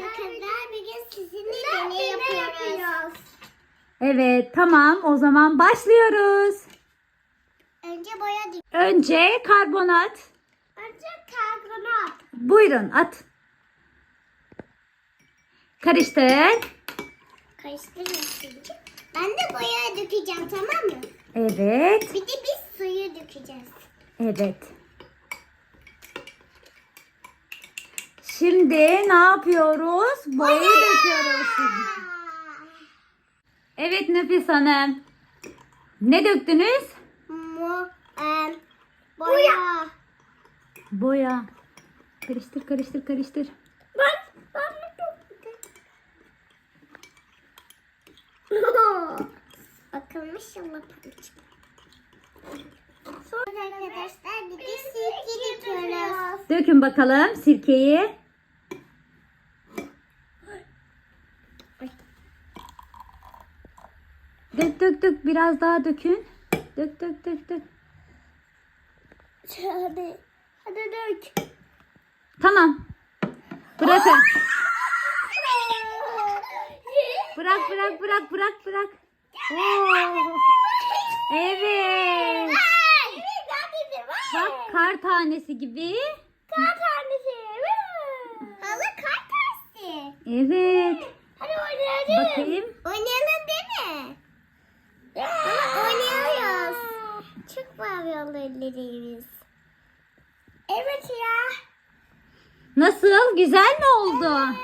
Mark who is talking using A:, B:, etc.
A: Evet kızlar bugün sizinle deney yapıyoruz.
B: Evet tamam o zaman başlıyoruz.
A: Önce boya dik.
B: Önce karbonat.
A: Önce karbonat.
B: Buyurun at. Karıştır.
A: Karıştırın. Ben de boya dökeceğim tamam mı?
B: Evet.
A: Bir de biz suyu dökeceğiz.
B: Evet. Şimdi ne yapıyoruz? Boyayı döküyoruz. Evet Nefis Hanım. Ne döktünüz?
A: Mu, em, boya.
B: Boya. Karıştır karıştır karıştır.
A: Ben de Akılmış. Sonra arkadaşlar bir de sirke döküyoruz.
B: Dökün bakalım sirkeyi. Dök dök dök biraz daha dökün. Dök dök dök dök.
A: Hadi, hadi dök.
B: Tamam. Bırakın. Bırak bırak bırak bırak bırak. Oo. Evet. Bak kar tanesi gibi.
A: Kar tanesi. Hala kar tanesi.
B: Evet.
A: Hadi oynayalım.
B: Bakayım.
A: Oynayalım değil mi? Ama oynuyoruz. Bağırıyorlar ellerimiz. Evet ya.
B: Nasıl? Güzel mi oldu?
A: Evet.